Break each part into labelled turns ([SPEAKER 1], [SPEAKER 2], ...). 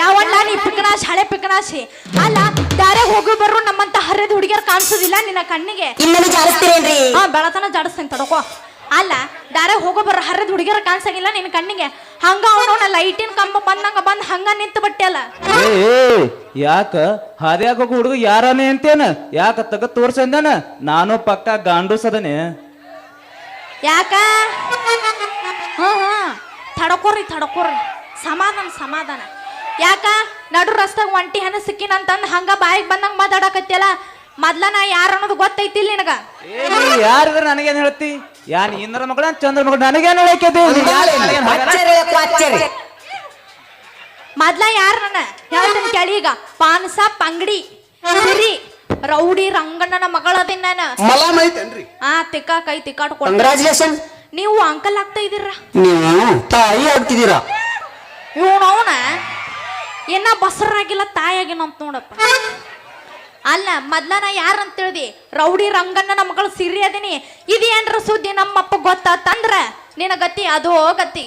[SPEAKER 1] ಯಾವಣ್ಣ ನೀ ಪಿಕನಾಶ್ ಹಳೆ ಪಿಕನಾಶಿ ಅಲ್ಲ ದಾರೆ ಹೋಗಿ ಬರ್ರು ನಮ್ಮಂತ ಹರಿದ ಹುಡುಗಿಯರ್ ಕಾಣಿಸೋದಿಲ್ಲ ನಿನ್ನ ಕಣ್ಣಿಗೆ.
[SPEAKER 2] ಇನ್ನೊಂದು ಜಾರಿಸ್ತೀರೇನ್ರಿ?
[SPEAKER 1] ಹಾ ಬೆಳತನ ಜಾಡಿಸ್ತೇನೆ ತಡಕೋ. ಅಲ್ಲ ದಾರ ಹೋಗೋ ಬರೋ ಹರಿದ ಹುಡುಗಿಯರ ಕಾಣಿಸಂಗಿಲ್ಲ ನಿನ್ನ ಕಣ್ಣಿಗೆ. ಹಂಗ ಅವನ ಲೈಟಿನ ಕಂಬ ಬಂದಂಗ ಬಂದ್ ಹಂಗ ನಿಂತು ಬಿಟ್ಟೆ ಅಲ್ಲ.
[SPEAKER 3] ಏ ಏ, ಯಾಕ? ಹಾದ್ಯಾಗ ಹೋಗೋ ಹುಡುಗ ಯಾರನೇ ಅಂತೇನ? ಯಾಕ ತಗ ತೋರ್ಸಂದನ? ನಾನು ಪಕ್ಕ ಗಾಂಡೂಸದನೆ.
[SPEAKER 1] ಯಾಕ? ಹಾ ಹಾ ತಡ್ಕೋರಿ ತಡ್ಕೋರಿ. ಸಮಾಧಾನ ಸಮಾಧಾನ. ಯಾಕ? ನಡು ರಸ್ತಾಗ ಒಂಟಿ ಹಣ ಸಿಕ್ಕಿನಂತಂದ್ ಹಂಗ ಬಾಯಿಗೆ ಬಂದಂಗ ಮಾತಾಡಕತ್ತಿಯಲ್ಲ? ಮೊದ್ಲ ನಾ ಯಾರ ಅನ್ನೋದು ಗೊತ್ತೈತಿಲ್ಲ ನಿನಗ?
[SPEAKER 3] ಏ ನೀ ಯಾರಿದ್ರ ನನಗೇನ್ ಹೇಳ್ತಿ? ಯಾನ್ ಇಂದ್ರ ಮಗಳ ಚಂದ್ರ ಮಗಳ ನನಗೇನ್
[SPEAKER 2] ಕ್ವಾಚ್ಚರಿ
[SPEAKER 1] ಮೊದ್ಲ ಯಾರ ನನ್ನ? ಹೇಳ್ತೀನಿ ಕೇಳಿ ಈಗ. ಪಾನಸ ಪಂಗಡಿ ಸಿರಿ ರೌಡಿ ರಂಗಣ್ಣನ ಮಗಳದಿನ್ ನಾನು.
[SPEAKER 4] ಮಲಾಮ್ ಐತೇನ್ರಿ?
[SPEAKER 1] ಆ ತಿಕ್ಕ ಕೈ ತಿಕ್ಕಾಟ್ಕೊಂಡು
[SPEAKER 2] ಕಂಗ್ರಾಚುಲೇಷನ್
[SPEAKER 1] ನೀವು ಅಂಕಲ್ ಆಗ್ತಾ ಇದೀರ
[SPEAKER 4] ನೀವು ತಾಯಿ ಆಗ್ತಿದ್ದೀರಾ?
[SPEAKER 1] ಇವನವನ? ಅವನ ಏನ ಬಸರಾಗಿಲ್ಲ ತಾಯಾಗಿನ ಅಂತ ನೋಡಪ್ಪ. ಅಲ್ಲ ಮೊದ್ಲ ನಾ ಯಾರಂತ ತಿಳಿದಿ ರೌಡಿ ರಂಗಣ್ಣ ಮಗಳು ಸಿರಿ ಅದೀನಿ. ಇದೇನ್ರ ಸುದ್ದಿ ನಮ್ಮಪ್ಪ ಗೊತ್ತಾತಂದ್ರ? ನಿನ ಗತಿ ಅದೋ ಗತಿ.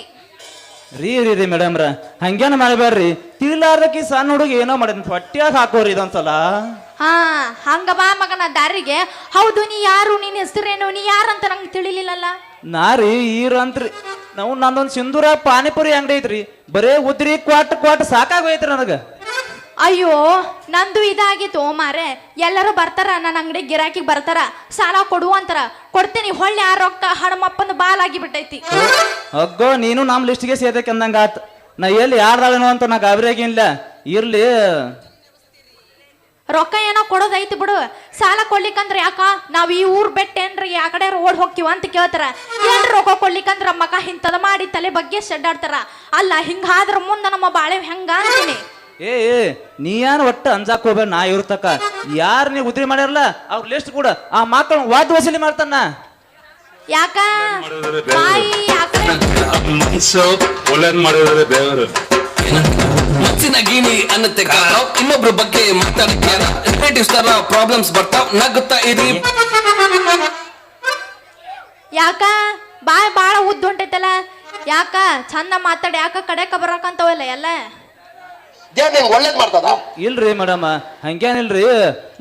[SPEAKER 3] ರೀ ರೀ ರೀ ಮೇಡಮ್ರ ಹಂಗೇನ ಮಾಡಬೇಡ್ರಿ ತಿಳಿಲಾರ್ದಕ್ಕೆ ಸಣ್ಣ ಹುಡುಗ ಏನೋ ಮಾಡಿದ್ ಹೊಟ್ಯಾಗ ಹಾಕೋರಿ ಇದೊಂದ್ಸಲ.
[SPEAKER 1] ಹಾ ಹಂಗ ಬಾ ಮಗನ ದಾರಿಗೆ. ಹೌದು ನೀ ಯಾರು? ನಿನ್ನ ಹೆಸರೇನು? ನೀ ಯಾರಂತ ನಂಗೆ ತಿಳಿಲಿಲ್ಲಲ್ಲ?
[SPEAKER 3] ನಾರಿ ಈರಂತ್ರಿ. ನಾವು ನಂದೊಂದು ಸಿಂಧೂರ ಪಾನಿಪುರಿ ಅಂಗಡಿ ಐತ್ರಿ. ಬರೇ ಉದ್ರಿ ಕ್ವಾಟ್ ಕ್ವಾಟ್ ಸಾಕಾಗೋಯ್ತ್ರಿ ನನಗ.
[SPEAKER 1] ಅಯ್ಯೋ ನಂದು ಇದಾಗಿತ್ತು ಮಾರೆ. ಎಲ್ಲರೂ ಬರ್ತಾರ ನನ್ನ ಅಂಗಡಿ ಗಿರಾಕಿಗೆ ಬರ್ತಾರ. ಸಾಲ ಕೊಡು ಅಂತಾರ. ಕೊಡ್ತೀನಿ ಹೊಳ್ಳಿ ಆ ರೊಕ್ಕ ಹಣಮಪ್ಪನ ಬಾಲಾಗಿ ಬಿಟ್ಟೈತಿ.
[SPEAKER 3] ಅಗ್ಗೋ ನೀನು ನಮ್ಮ ಲಿಸ್ಟ್ಗೆ ಸೇದಕ್ಕೆ ಅಂದಂಗ ಆತ್. ನಾ ಎಲ್ಲಿ ಯಾರ್ದಾಳೇನೋ ಅಂತ ನಾ ಗಾಬರಿಯಾಗಿಲ್ಲ ಇರ್ಲಿ.
[SPEAKER 1] ರೊಕ್ಕ ಏನೋ ಕೊಡೋದೈತಿ ಬಿಡು. ಸಾಲ ಕೊಡ್ಲಿಕ್ಕಂದ್ರೆ ಯಾಕ? ನಾವ್ ಈ ಊರ್ ಬೆಟ್ಟೇನ್ರಿ ಆ ಕಡೆ ರೋಡ್ ಹೋಗ್ತೀವ ಅಂತ ಕೇಳ್ತಾರ. ಏನ್ ರೊಕ್ಕ ಕೊಡ್ಲಿಕ್ಕಂದ್ರ ಮಗ ಹಿಂತದ ಮಾಡಿ ತಲೆ ಬಗ್ಗೆ ಶೆಡ್ಡಾಡ್ತಾರ ಅಲ್ಲ ಹಿಂಗಾದ್ರ ಮುಂದ ನಮ್ಮ ಬಾಳೆ ಹೆಂಗ ಅಂತೀನಿ?
[SPEAKER 3] ಏ ಏ, ನೀ ಯಾರು ಒಟ್ಟ ಅಂಜಾಕ್ ಹೋಗ್ಬೇಡ ನಾ ಇರ್ತಕ್ಕ ಯಾರು ನೀ ಉದ್ರಿ ಮಾಡ್ಯಾರಲ್ಲ ಅವ್ರ ಲಿಸ್ಟ್ ಕೂಡ ಆ ಮಾತು ವಾದ್ ವಸೂಲಿ ಮಾಡ್ತಾನ.
[SPEAKER 1] ಯಾಕ? ಬಾಯಿ ಆ ಕಡೆ
[SPEAKER 5] ಮನ್ಸು ಒಳ್ಳೇದ್ ಮಾಡಿದ್ರೆ ದೇವರು.
[SPEAKER 6] ಮಚ್ಚಿನ ಗೀನಿ ಅನ್ನತ್ತೆ ಕಾಣವ್ ಇನ್ನೊಬ್ರ ಬಗ್ಗೆ ಮಾತಾಡ್ತೀರ ರಿಲೇಟಿವ್ಸ್ ತರ ಪ್ರಾಬ್ಲಮ್ಸ್ ಬರ್ತಾವ್ ನಗುತ್ತಾ ಇರಿ.
[SPEAKER 1] ಯಾಕ? ಬಾಯ್ ಬಾಳ ಉದ್ದ ಹೊಂಟೈತಲ್ಲ. ಯಾಕ? ಚಂದ ಮಾತಾಡಿ ಯಾಕ ಕಡೆಕ ಬರಕಂತವಲ್ಲ ಎಲ್ಲ?
[SPEAKER 4] ದೇವ್ರ ನಿಂಗೆ ಒಳ್ಳೇದ್ ಮಾಡ್ತದ
[SPEAKER 3] ಇಲ್ರಿ ಮೇಡಮ್ ಹಂಗೇನಿಲ್ರಿ.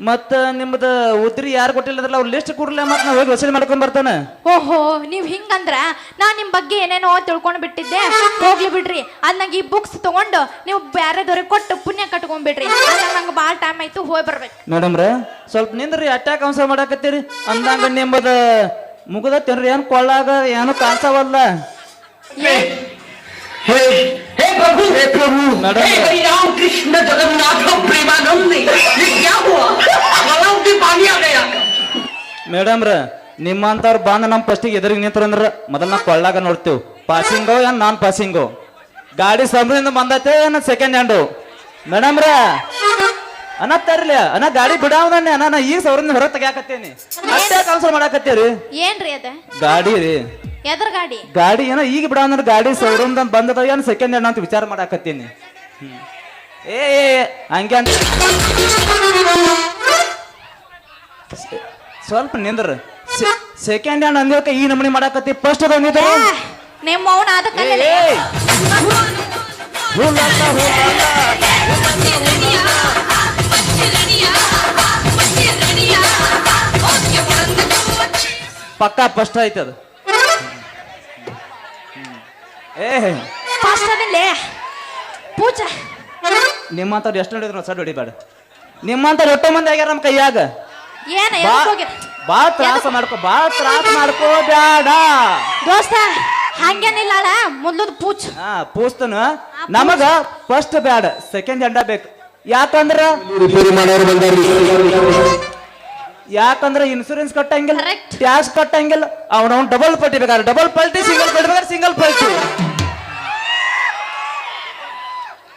[SPEAKER 3] ಮತ್ತ ನಿಮ್ದ ಉದ್ರಿ ಯಾರು ಕೊಟ್ಟಿಲ್ಲದ್ರಲ್ಲ ಅವ್ರ ಲಿಸ್ಟ್ ಕೊಡ್ಲ ಮತ್ ನಾವ್ ಹೋಗಿ ವಸೂಲಿ ಮಾಡ್ಕೊಂಡ್ ಬರ್ತಾನೆ.
[SPEAKER 1] ಓಹೋ ನೀವ್ ಹಿಂಗಂದ್ರ ನಾ ನಿಮ್ ಬಗ್ಗೆ ಏನೇನೋ ತಿಳ್ಕೊಂಡ್ ಬಿಟ್ಟಿದ್ದೆ. ಹೋಗ್ಲಿ ಬಿಡ್ರಿ. ಅದ್ ನಂಗೆ ಈ ಬುಕ್ಸ್ ತಗೊಂಡು ನೀವು ಬ್ಯಾರೆದವ್ರಿಗೆ ಕೊಟ್ಟು ಪುಣ್ಯ ಕಟ್ಕೊಂಡ್ಬಿಡ್ರಿ ನಂಗೆ ಭಾಳ ಟೈಮ್ ಆಯ್ತು ಹೋಗಿ ಬರ್ಬೇಕು.
[SPEAKER 3] ಮೇಡಮ್ರ ಸ್ವಲ್ಪ ನಿಂದ್ರಿ ಅಟ್ಯಾಕ್ ಅವಸರ ಮಾಡಾಕತ್ತೀರಿ. ಅಂದಂಗ ನಿಮ್ಮದ ತಿನ್ರಿ ಏನ್ ಕೊಳ್ಳಾಗ ಏನು ಕಾಣ್ಸವಲ್ಲ
[SPEAKER 7] हे प्रभु हे प्रभु
[SPEAKER 3] मैडम।
[SPEAKER 7] हे हरि राम कृष्ण जगन्नाथ प्रेमानंद ये क्या हुआ गलाव में पानी आ गया
[SPEAKER 3] ಮೇಡಮ್ರ ನಿಮ್ಮಂತವ್ರು ಬಂದು ನಮ್ಮ ಫಸ್ಟಿಗೆ ಎದುರಿಗೆ ನಿಂತ್ರಂದ್ರ ಮೊದಲ ನಾ ಕೊಳ್ಳಾಗ ನೋಡ್ತೇವ್ ಪಾಸಿಂಗೋ ಏನ್ ನಾನ್ ಪಾಸಿಂಗೋ ಗಾಡಿ ಸಮೃದ್ಧ ಬಂದೈತೆ ಏನ ಸೆಕೆಂಡ್ ಹ್ಯಾಂಡು ಮೇಡಮ್ರ ಅನ್ನ ತರ್ಲಿ ಅನ್ನ ಗಾಡಿ ಬಿಡಾವದನ್ನೇ ಅನ್ನ ನಾ ಈಗ ಸೌರಿಂದ ಹೊರಗೆ ತೆಗ್ಯಾಕತ್ತೇನಿ ಅಷ್ಟೇ ಕನ್ಸಲ್ ಮಾಡಾಕತ್ತೇರಿ
[SPEAKER 1] ಏನ್ರಿ ಅದ
[SPEAKER 3] ಗಾಡಿ ರೀ
[SPEAKER 1] ಎದ್ರ ಗಾಡಿ.
[SPEAKER 3] ಗಾಡಿ ಏನೋ ಈಗ ಅಂದ್ರೆ ಗಾಡಿ ಶೋರೂಮ್ ಬಂದದ ಏನ್ ಸೆಕೆಂಡ್ ಹ್ಯಾಂಡ್ ಅಂತ ವಿಚಾರ ಮಾಡಾಕತ್ತೀನಿ. ಹ್ಮ್. ಏ ಏ, ಏ, ಹಂಗೆ ಅಂತ. ಸ- ಸ್ವಲ್ಪ ನಿಂದ್ರ. ಸೆಕೆಂಡ್ ಹ್ಯಾಂಡ್ ಅಂದಿವಕ್ಕ ಈ ನಮೂನಿ ಮಾಡಾಕತ್ತಿ. ಫಸ್ಟ್ ಅದ
[SPEAKER 1] ಏ, ನಿಮ್ಮ ಅವನ
[SPEAKER 3] ಪಕ್ಕ ಫಸ್ಟ್ ಐತದ. ಏ.
[SPEAKER 1] ಫಸ್ಟ್ ಅದಿಲ್ಲೇ ಪೂಜಾ.
[SPEAKER 3] ನಿಮ್ಮಂತವ್ರು ಎಷ್ಟು ನೋಡಿದ್ರು ಸಡ್ ಹೊಡಿಬೇಡ. ನಿಮ್ಮಂತವ್ರು ಎಷ್ಟೋ ಮಂದಿ ಆಗ್ಯಾರ ನಮ್ಮ ಕೈಯಾಗ.
[SPEAKER 1] ಏನ ಎದಕ್ ಹೋಗ್ಯಾರ
[SPEAKER 3] ಬಾ ತ್ರಾಸ ಮಾಡ್ಕೋ ಬಾ ತ್ರಾಸ ಮಾಡ್ಕೋ ಬೇಡ
[SPEAKER 1] ದೋಸ್ತ ಹಂಗೇನಿಲ್ಲ ಅಲ್ಲ ಮುಂದದ ಪೂಜ್.
[SPEAKER 3] ಹಾ ಪೂಸ್ತನ ನಮಗ ಫಸ್ಟ್ ಬ್ಯಾಡ ಸೆಕೆಂಡ್ ಜಂಡ ಬೇಕು. ಯಾಕಂದ್ರ
[SPEAKER 4] ರಿಪೇರಿ ಮಾಡೋರು ಬಂದಾರ್ರಿ.
[SPEAKER 3] ಯಾಕಂದ್ರ ಇನ್ಸೂರೆನ್ಸ್ ಕಟ್ಟಂಗಿಲ್ಲ
[SPEAKER 1] Correct.
[SPEAKER 3] ಟ್ಯಾಕ್ಸ್ ಕಟ್ಟಂಗಿಲ್ಲ ಅವನವ್ನ ಡಬಲ್ ಪಲ್ಟಿ ಬೇಕಾದ್ರೆ ಡಬಲ್ ಪಲ್ಟಿ ಸಿಂಗಲ್ ಪಲ್ಟಿ ಬೇಕಾದ್ರೆ ಸಿಂಗಲ್ ಪಲ್ಟಿ.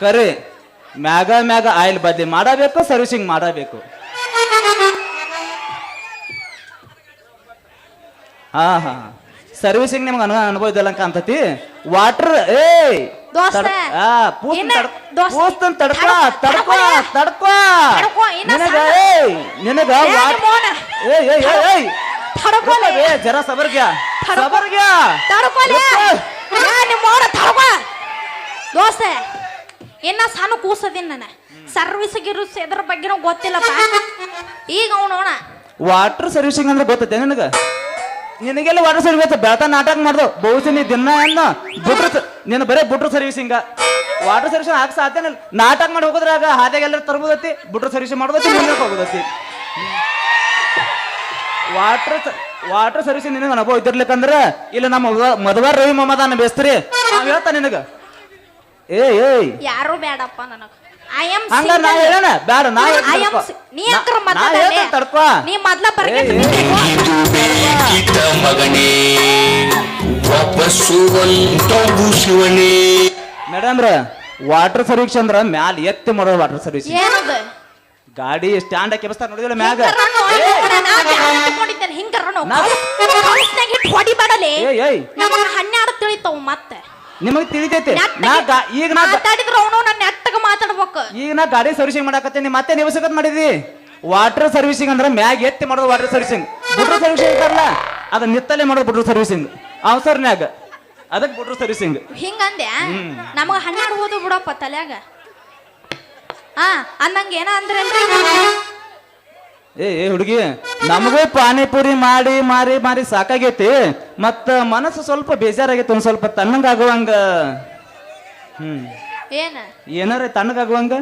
[SPEAKER 3] ಕರೆ ಮ್ಯಾಗ ಮ್ಯಾಗ ಆಯಿಲ್ ಬದಲಿ ಮಾಡಬೇಕು ಸರ್ವಿಸಿಂಗ್ ಮಾಡಬೇಕು. ಹಾ ಹಾ ಸರ್ವಿಸಿಂಗ್ ನಿಮ್ಗೆ ಅನು ಅನುಭವ ಇದೆಲ್ಲ ಕಾಣ್ತತಿ ವಾಟರ್ ಏ
[SPEAKER 1] ದೋಸ್ತ,
[SPEAKER 3] ಪೂಸ್ತನ್ ತಡ್ಕೊ
[SPEAKER 1] ತಡ್ಕೊ,
[SPEAKER 3] ತಡ್ಕೊ ನಿನಗ
[SPEAKER 1] ಏ, ಏ
[SPEAKER 3] ಏ ಜರ
[SPEAKER 1] ತಡ್ಕೊಲೆ ಏ ನಿಮ್ಮ ಮೋಡ ತಡ್ಕೊ. ದೋಸ್ತೆ ಇನ್ನ ಸಣ್ಣ ಕೂಸದಿನ್ ನಾನು? ಸರ್ವಿಸ್ ಗಿರ್ವಿಸ್ ಎದ್ರ ಬಗ್ಗೆನೂ ಗೊತ್ತಿಲ್ಲಪ್ಪ. ಈಗ ಅವನೋಣ
[SPEAKER 3] ವಾಟರ್ ಸರ್ವಿಸಿಂಗ್ ಅಂದ್ರೆ ಗೊತ್ತೈತೆ ನಿನಗ? ನಿನಗೆಲ್ಲ ವಾಟರ್ ಸರ್ವಿಸ್ ಬೆಳತ ನಾಟಕ ಮಾಡ್ದು. ಬಹುಶಃ ನೀ ದಿನ ಅನ್ನ ಬುಟ್ರ ನೀನು ಬರೇ ಬುಟ್ರು ಸರ್ವಿಸಿಂಗ ವಾಟರ್ ಸರ್ವಿಸ್ ಹಾಕ್ ಸಾಧ್ಯ ನಾಟಕ ಮಾಡಿ ಹೋಗೋದ್ರಾಗ ಹಾದಿಯಾಗ ಎಲ್ಲರೂ ತರ್ಬೋದತಿ ಬುಟ್ರ ಸರ್ವಿಸ್ ಮಾಡೋದತಿ ಮುಂದಕ್ಕೆ ಹೋಗೋದತಿ ವಾಟರ್ ವಾಟರ್ ಸರ್ವಿಸ್ ನಿನಗೆ ಅನುಭವ ಇದ್ದಿರ್ಲಿಕ್ಕಂದ್ರ ಇಲ್ಲ ನಮ್ಮ ಮದುವೆ ರವಿ ಮಮದಾನ ಬೇಸ್ತ್ರಿ ಹೇಳ್ತಾ ನಿನಗ. ಏ ಏಯ್
[SPEAKER 1] ಯಾರು ಬೇಡಪ್ಪ ನನಗ. ಐ ಆಮ್
[SPEAKER 3] ಹಂಗ ನಾ ಹೇಳೋಣ? ಬೇಡ ನಾ
[SPEAKER 1] ಐ ಆಮ್ ನೀ ಅಂಕರ
[SPEAKER 3] ನಾ ಹೇಳ್ತೇನೆ ತಡ್ಕೋ.
[SPEAKER 1] ನೀ ಮೊದ್ಲ ಬರ್ಗೆ
[SPEAKER 6] ಮಗನೇ. ಶಿವನೇ.
[SPEAKER 3] ಮೇಡಮ್ರ ವಾಟರ್ ಸರ್ವಿಸ್ ಅಂದ್ರ ಮ್ಯಾಲ ಎತ್ತಿ ಮಾಡೋ ವಾಟರ್ ಸರ್ವಿಸ್
[SPEAKER 1] ಏನದ?
[SPEAKER 3] ಗಾಡಿ ಸ್ಟ್ಯಾಂಡ್ ಕೆಪಸ್ತಾರ ನೋಡಿದಿಲ್ಲ ಮ್ಯಾಗ?
[SPEAKER 1] ಇಟ್ಟು ಹೊಡಿಬೇಡಲೆ. ನಮಗ ಹನ್ನೆರಡು ತಿಳಿತಾವ ಮತ್ತೆ.
[SPEAKER 3] ನಿಮಗ್ ತಿಳಿತೈತಿ. ನಾ ಗಾ- ಈಗ ನಾ
[SPEAKER 1] ಮಾತಾಡಿದ್ರ ಅವನು ನನ್ನ ನೆಟ್ಟಗ ಮಾತಾಡ್ಬೇಕು.
[SPEAKER 3] ಈಗ ನಾ ಗಾಡಿ ಸರ್ವಿಸಿಂಗ್ ಮಾಡಕತ್ತೀನಿ ಮತ್ತೆ ನೀವು ಸಿಗತ್ ಮಾಡಿದಿ? ವಾಟರ್ ಸರ್ವಿಸಿಂಗ್ ಅಂದ್ರ ಮ್ಯಾಗ ಎತ್ತಿ ಮಾಡೋದು ವಾಟರ್ ಸರ್ವಿಸಿಂಗ್ ಬುಟ್ರ ಸರ್ವಿಸಿಂಗ್ ಇರ್ತಾರಲ್ಲ ಅದ ನಿತ್ತಲೆ ಮಾಡೋದು ಬುಟ್ರ ಸರ್ವಿಸಿಂಗ್ ಅವಸರ್ನ್ಯಾಗ. ಅದಕ್ಕೆ ಬಿಟ್ರು ಸರ್ವಿಸಿಂಗ್
[SPEAKER 1] ಹಿಂಗಂದ್ಯಾ ನಮಗ ಹನ್ನೆರಡು ಹೋದು ಬಿಡಪ್ಪ ತಲೆಯಾಗ. ಹಾ ಅನ್ನಂಗ ಏನ ಅಂದ್ರೆ
[SPEAKER 3] ಏ ಏ ಹುಡುಗಿ ನಮಗೂ ಪಾನಿಪುರಿ ಮಾಡಿ ಮಾರಿ ಮಾರಿ ಸಾಕಾಗೈತಿ ಮತ್ತ ಮನಸ್ಸು ಸ್ವಲ್ಪ ಬೇಜಾರಾಗೈತಿ ಒಂದ್ ಸ್ವಲ್ಪ ತಣ್ಣಗಾಗುವಂಗ. ಹ್ಮ್.
[SPEAKER 1] ಏನ?
[SPEAKER 3] ಏನಾರ ತಣ್ಣಗಾಗುವಂಗ?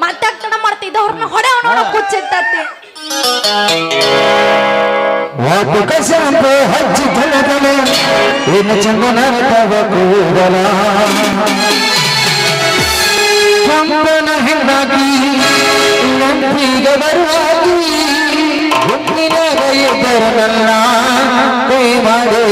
[SPEAKER 1] ಮತ್ತೆ ತಡ ಮಾಡ್ತಿದ್ದವ್ರನ್ನ ಹೊಡೆ ಅವನ ಕುಚ್ಚಿತ್ತತ್ತಿ.
[SPEAKER 2] ವಾಟುಕ ಶಾಂಪು ಹಚ್ಚಿ ತಲೆಗಲೆ ಇನ್ನು ಚಂದನ ತವ ಕೂದಲ ಕಂಪನ ಹಿಂದಾಗಿ ನಂಬಿಗೆ ಬರುವಾಗಿ ಗುಂಪಿನಾಗ ಇದ್ದರಲ್ಲ ಕೈ ಮಾಡಿ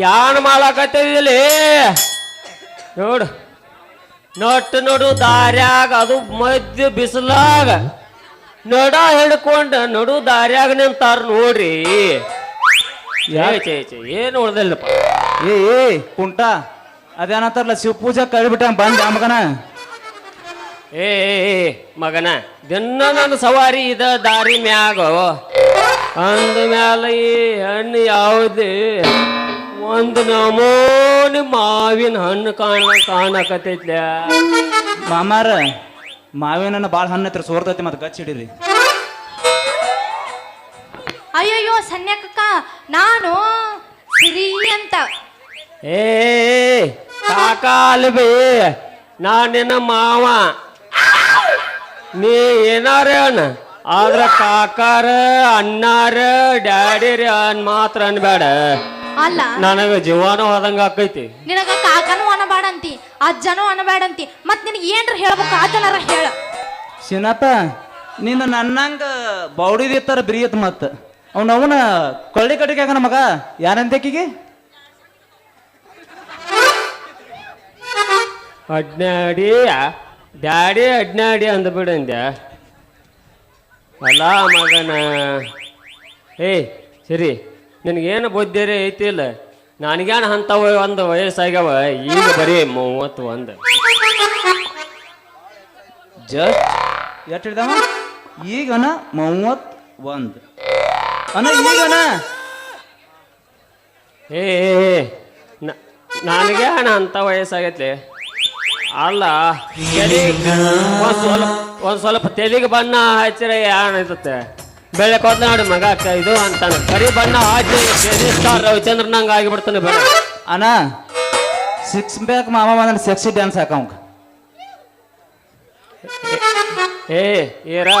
[SPEAKER 8] ಯಾನ್ ಮಾಡಾಕತ್ತಿದಿಲ್ಲಿ ನೋಡು. ನಟ್ಟು ನೋಡು ದಾರ್ಯಾಗ ಅದು ಮಧ್ಯ ಬಿಸಿಲಾಗ. ನಡ ಹಿಡ್ಕೊಂಡ ನಡು ದಾರ್ಯಾಗ ನಿಂತಾರ ನೋಡ್ರಿ. ಏನು ಉಳ್ದಿಲ್ಲಪ್ಪ.
[SPEAKER 3] ಏ ಏ ಕುಂಟ ಅದೇನಂತಾರಲ್ಲ ಶಿವ ಪೂಜಾ ಕಳ್ಬಿಟ್ಟ ಬಂದ ಮಗನ.
[SPEAKER 8] ಏ, ಮಗನ ದಿನ ನನ್ನ ಸವಾರಿ ಇದ ದಾರಿ ಮ್ಯಾಗ. ಅಂದ ಮ್ಯಾಲ ಈ ಹಣ್ಣು ಯಾವ್ದು ಒಂದು ನಮೂನಿ ಮಾವಿನ ಹಣ್ಣು ಕಾಣ ಕಾಣಕತ್ತೈತ್ಲ.
[SPEAKER 3] ಮಾಮಾರ ಮಾವಿನ ಬಾಳ ಹಣ್ಣು ಹತ್ರ ಸೋರ್ತೈತಿ ಮತ್ತೆ ಗಚ್ಚ ಹಿಡೀರಿ.
[SPEAKER 1] ಅಯ್ಯಯ್ಯೋ ಸನ್ಯಾಕಕ್ಕ ನಾನು ಸಿರಿ ಅಂತ.
[SPEAKER 8] ಏ ಕಾಕ ಅಲ್ಬಿ ನಾ ನಿನ್ನ ಮಾವ. ನೀ ಏನಾರ ಅಣ್ಣ ಆದ್ರ ಕಾಕಾರ ಅಣ್ಣಾರ ಡ್ಯಾಡಿರಿ ಅನ್ ಮಾತ್ರ ಅನ್ಬೇಡ.
[SPEAKER 1] ಅಲ್ಲ.
[SPEAKER 8] ನನಗ ಜೀವಾನು ಆದಂಗ ಆಕೈತಿ.
[SPEAKER 1] ನಿನಗ ಕಾಕನು ಅನಬೇಡಂತಿ ಅಜ್ಜನೂ ಅನಬೇಡಂತಿ ಮತ್ ನಿನಗೆ ಏನ್ರ ಹೇಳ್ಬೇಕು ಅದನ್ನಾರ ಹೇಳ.
[SPEAKER 3] ಸಿನಪ್ಪ ನೀನು ನನ್ನಂಗ ಬೌಡಿದಿತ್ತಾರ ಬಿರಿಯತ್ ಮತ್ತ ಅವ್ನ ಅವನ ಕೊಳ್ಳಿ ಕಟ್ಟಿಗೆ ಮಗ ಯಾರಂತಕಿಗೆ
[SPEAKER 8] ಅಡ್ನಾಡಿ ಡ್ಯಾಡಿ ಅಡ್ನಾಡಿ ಅಂದ್ಬಿಡಂದ್ಯ ಅಲ್ಲ ಮಗನ. ಏಯ್ ಸರಿ. ನಿನಗೇನು ಬುದ್ಧಿರೇ ಐತಿ ಇಲ್ಲ? ನನಗೇನು ಅಂಥವು ಒಂದು ವಯಸ್ಸಾಗ್ಯಾವ ಈಗ ಬರೀ ಮೂವತ್ತು ಒಂದು
[SPEAKER 3] ಜಸ್ಟ್ ಎಷ್ಟು ಹಿಡ್ದವ? ಈಗನ ಮೂವತ್ತು ಒಂದು ಅಣ್ಣ ಈಗನ?
[SPEAKER 8] ಏ ನನಗೇನು ಅಂಥ ವಯಸ್ಸಾಗೈತಿ ಅಲ್ಲ ಒಂದು ಸ್ವಲ್ಪ ಒಂದು ಸ್ವಲ್ಪ ತೆಲಿಗೆ ಬಣ್ಣ ಹಚ್ಚಿರ ಏನಾಯ್ತತ್ತೆ ಬೆಳೆ ನೋಡಿ ಮಗ ಇದು ಅಂತಾನೆ. ಕರಿ ಬಣ್ಣ ಹಾಕಿ ಸ್ಟಾರ್ ರವಿಚಂದ್ರ ನಂಗೆ ಆಗಿಬಿಡ್ತಾನೆ ಬೇಡ
[SPEAKER 3] ಅಣ್ಣ ಸಿಕ್ಸ್ ಬ್ಯಾಕ್ ಮಾಮ ಬಂದ್ರೆ ಸೆಕ್ಸಿ ಡ್ಯಾನ್ಸ್ ಹಾಕ
[SPEAKER 8] ಏ ಏರಾ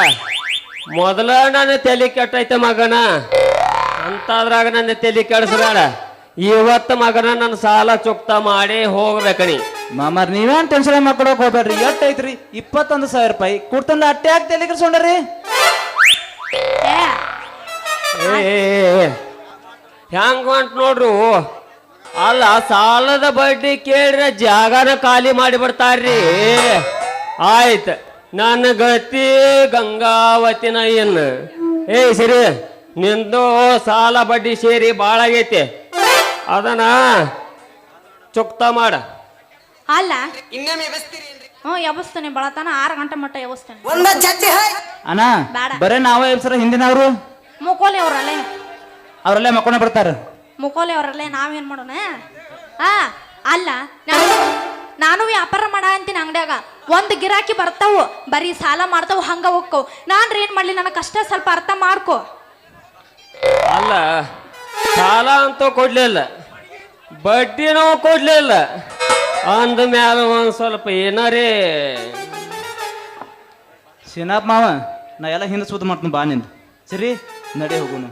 [SPEAKER 8] ಮೊದಲ ನನ್ನ ತಲೆ ಕೆಟ್ಟೈತೆ ಮಗನ. ಅಂತಾದ್ರಾಗ ನನ್ನ ತಲೆ ಕೆಡಿಸ್ಬೇಡ. ಇವತ್ತು ಮಗನ ನನ್ನ ಸಾಲ ಚುಕ್ತ ಮಾಡಿ ಹೋಗ್ಬೇಕಣಿ.
[SPEAKER 3] ಮಾಮಾರ್ ನೀವೇನ್ ಟೆನ್ಷನ್ ಮಾಡ್ಕೊಳಕ್ ಹೋಗ್ಬೇಡ್ರಿ? ಎಷ್ಟ್ ಐತ್ರಿ? ಇಪ್ಪತ್ತೊಂದು ಸಾವಿರ ರೂಪಾಯಿ. ಕೊಡ್ತಂದ ಅಟ್ಟೆ ಹಾಕಿ ತಲೆ
[SPEAKER 8] ಸೊಂಡ್ರಿ ಹೆಂಗ ಹೊಂಟ್ ನೋಡ್ರು? ಅಲ್ಲ, ಸಾಲದ ಬಡ್ಡಿ ಕೇಳ್ರೆ ಜಾಗನ ಖಾಲಿ ಮಾಡಿಬಿಡ್ತಾರ್ರಿ ಆಯ್ತು. ನನ್ನ ಗತಿ ಗಂಗಾವತಿನ ಇನ್ನು ಏ, ಸರಿ. ನಿಂದು ಸಾಲ ಬಡ್ಡಿ ಸೇರಿ ಭಾಳ ಆಗೈತಿ. ಅದನ್ನ ಚುಕ್ತ ಮಾಡ.
[SPEAKER 1] ಅಲ್ಲ? ಹ್ಞೂ ಎಬಸ್ತಾನೆ ಬಳತಾನ ಆರು ಗಂಟೆ ಮಟ್ಟ ಎಬಸ್ತಾನೆ
[SPEAKER 3] ಅಣ್ಣ
[SPEAKER 1] ಬೇಡ.
[SPEAKER 3] ಬರೇ ನಾವೇ ಎಬ್ಸರ ಹಿಂದಿನವ್ರು?
[SPEAKER 1] ಮುಕೋಲಿ ಅವ್ರಲ್ಲೇ.
[SPEAKER 3] ಅವ್ರಲ್ಲೇ ಮಕ್ಕೊಂಡ ಬರ್ತಾರ
[SPEAKER 1] ಮುಕೋಲಿ ಅವ್ರಲ್ಲೇ ನಾವೇನ್ ಮಾಡೋಣ? ಆ ಅಲ್ಲ ನಾನು ನಾನು ವ್ಯಾಪಾರ ಮಾಡ ಅಂತೀನಿ ಅಂಗಡ್ಯಾಗ. ಒಂದು ಗಿರಾಕಿ ಬರ್ತಾವು ಬರೀ ಸಾಲ ಮಾಡ್ತಾವು ಹಂಗ ಹೋಗ್ಕವು ನಾನು ಏನ್ ಮಾಡ್ಲಿ ನನ್ನ ಕಷ್ಟ ಸ್ವಲ್ಪ ಅರ್ಥ ಮಾಡ್ಕೋ.
[SPEAKER 8] ಅಲ್ಲ ಸಾಲ ಅಂತೂ ಕೊಡ್ಲಿಲ್ಲ ಬಡ್ಡಿನೂ ಕೊಡ್ಲಿಲ್ಲ ಅಂದ ಮ್ಯಾಲ ಒಂದ್ ಸ್ವಲ್ಪ ಏನಾರೇ.
[SPEAKER 3] ಶಿನಾಪ್ ಮಾವ ನಾ ಎಲ್ಲ ಹಿಂದೆ ಸುತ್ತ ಮಾಡ್ತೀನಿ ಬಾ ನಿಂದು. ಸರಿ ನಡಿ ಹೋಗೋನು.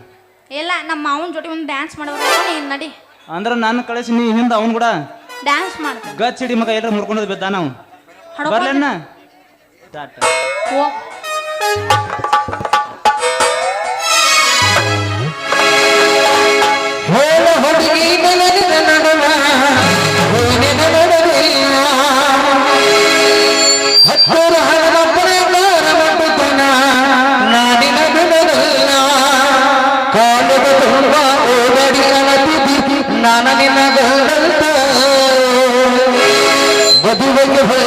[SPEAKER 1] ಇಲ್ಲ ನಮ್ಮ ಮಾವನ ಜೊತೆ ಒಂದು ಡ್ಯಾನ್ಸ್ ಮಾಡೋರು ನೀನ್ ನಡಿ.
[SPEAKER 3] ಅಂದ್ರೆ ನನ್ನ ಕಳಿಸಿ ನೀ ಹಿಂದೆ ಅವನು ಕೂಡ.
[SPEAKER 1] ಡ್ಯಾನ್ಸ್ ಮಾಡ್ತಾನೆ
[SPEAKER 3] ಗಚ್ ಹಿಡಿ ಮಗ ಎಲ್ಲ ಮುರ್ಕೊಂಡದ್ ಬಿದ್ದ ನಾವು. ಬರ್ಲಣ್ಣ? ಟಾಟಾ.
[SPEAKER 1] ಹೋಗ್.
[SPEAKER 2] ಹೋಲ ಹುಡುಗಿ ಬೆಳಗಿನ ನಡುವ যুবককে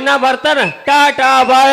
[SPEAKER 8] ಸರಿ ನಾ ಬರ್ತಾನ. ಟಾಟಾ ಬಾಯ್.